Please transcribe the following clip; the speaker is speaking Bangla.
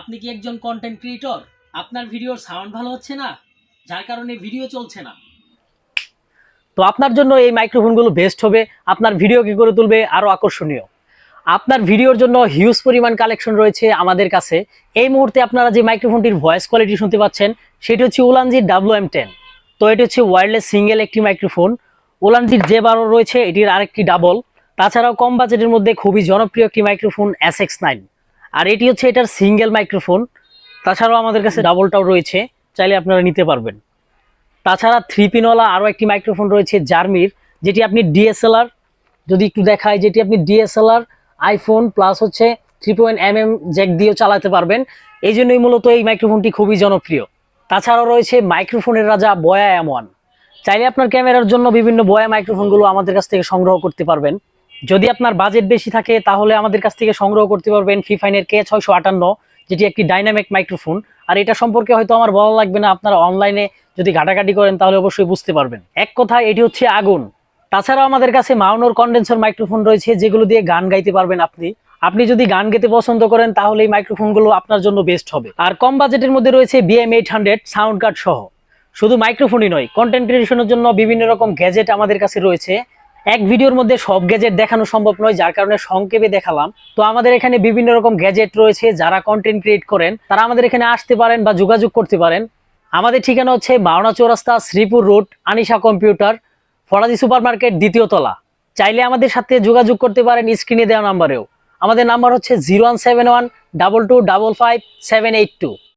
আপনি কি একজন কন্টেন্ট ক্রিয়েটর আপনার ভিডিওর সাউন্ড ভালো হচ্ছে না? যার কারণে ভিডিও চলছে না। তো আপনার জন্য এই মাইক্রোফোনগুলো বেস্ট হবে, আপনার ভিডিও কি করে তুলবে আরও আকর্ষণীয়। আপনার ভিডিওর জন্য হিউজ পরিমাণ কালেকশন রয়েছে আমাদের কাছে। এই মুহূর্তে আপনারা যে মাইক্রোফোনটির ভয়েস কোয়ালিটি শুনতে পাচ্ছেন, সেটি হচ্ছে ওলানজির ডাব্লু এম টেন তো এটি হচ্ছে ওয়্যারলেস সিঙ্গেল একটি মাইক্রোফোন ওলানজির যে বারো রয়েছে, এটির আরেকটি ডাবল তাছাড়াও কম বাজেটের মধ্যে খুবই জনপ্রিয় একটি মাইক্রোফোন এস এক্স নাইন আর এটি হচ্ছে এটার সিঙ্গেল মাইক্রোফোন। তাছাড়াও আমাদের কাছে ডাবলটাও রয়েছে, চাইলে আপনারা নিতে পারবেন। তাছাড়া থ্রি পিনওয়ালা আরও একটি মাইক্রোফোন রয়েছে জার্মির, যেটি আপনি ডিএসএলআর, যদি একটু দেখায় যেটি আপনি ডিএসএলআর, আইফোন প্লাস হচ্ছে three point M M jack দিয়েও চালাতে পারবেন। এই জন্যই মূলত এই মাইক্রোফোনটি খুবই জনপ্রিয়। তাছাড়াও রয়েছে মাইক্রোফোনের রাজা বয়া এম ওয়ান। চাইলে আপনার ক্যামেরার জন্য বিভিন্ন বয়া মাইক্রোফোনগুলো আমাদের কাছ থেকে সংগ্রহ করতে পারবেন। যদি আপনার বাজেট বেশি থাকে, তাহলে আমাদের কাছ থেকে সংগ্রহ করতে পারবেন ফিফাইনের কে ছয়শো আটান্ন, যেটি একটি ডাইনামিক মাইক্রোফোন আর এটা সম্পর্কে হয়তো আমার বলা লাগবে না, আপনারা অনলাইনে যদি ঘাটাঘাটি করেন, তাহলে অবশ্যই বুঝতে পারবেন। এক কথায় এটি হচ্ছে আগুন। তাছাড়াও আমাদের কাছে মাউনোর কন্ডেন্সার মাইক্রোফোন রয়েছে, যেগুলো দিয়ে গান গাইতে পারবেন আপনি। আপনি যদি গান গেতে পছন্দ করেন, তাহলে এই মাইক্রোফোনগুলো আপনার জন্য বেস্ট হবে। আর কম বাজেটের মধ্যে রয়েছে BM eight hundred sound card সহ। শুধু মাইক্রোফোনই নয় কন্টেন্ট ক্রিয়েশনের জন্য বিভিন্ন রকম গ্যাজেট আমাদের কাছে রয়েছে। এক ভিডিওর মধ্যে সব গ্যাজেট দেখানো সম্ভব নয়, যার কারণে সংক্ষেপে দেখালাম। তো আমাদের এখানে বিভিন্ন রকম গ্যাজেট রয়েছে, যারা কন্টেন্ট ক্রিয়েট করেন, তারা আমাদের এখানে আসতে পারেন বা যোগাযোগ করতে পারেন। আমাদের ঠিকানা হচ্ছে Bauna Chowrasta, Sreepur road, Anisha computer Faraji super market দ্বিতীয় তলা। চাইলে আমাদের সাথে যোগাযোগ করতে পারেন স্ক্রিনে দেওয়া নাম্বারেও। আমাদের নাম্বার হচ্ছে zero one seven one double two double five seven eight two.